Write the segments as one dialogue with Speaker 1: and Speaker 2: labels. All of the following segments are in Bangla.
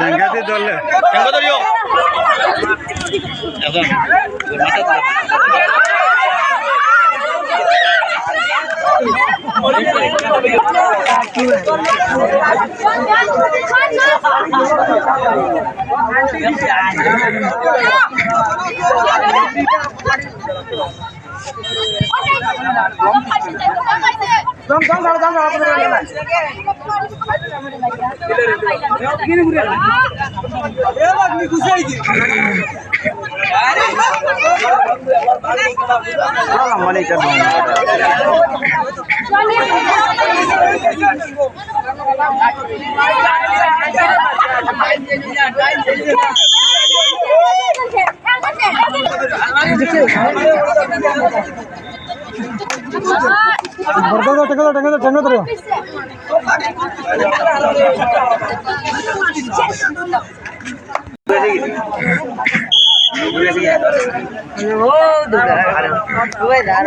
Speaker 1: ঠেঙ্গাতে ধরলে ঠেঙ্গা ধরিও
Speaker 2: দম দম ধরো দম ধরো কিনে ঘুরে এবার নি খুশাই দি সালাম আলাইকুম চলে ಬರ್ದ ಟೆಂಗದ ಟೆಂಗದ ಟೆಂಗದ ರೀ ಓ ದುಡ್ಡು ದಾರ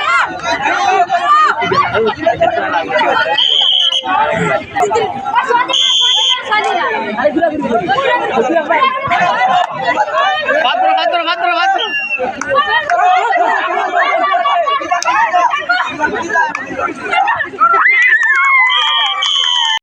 Speaker 2: আরে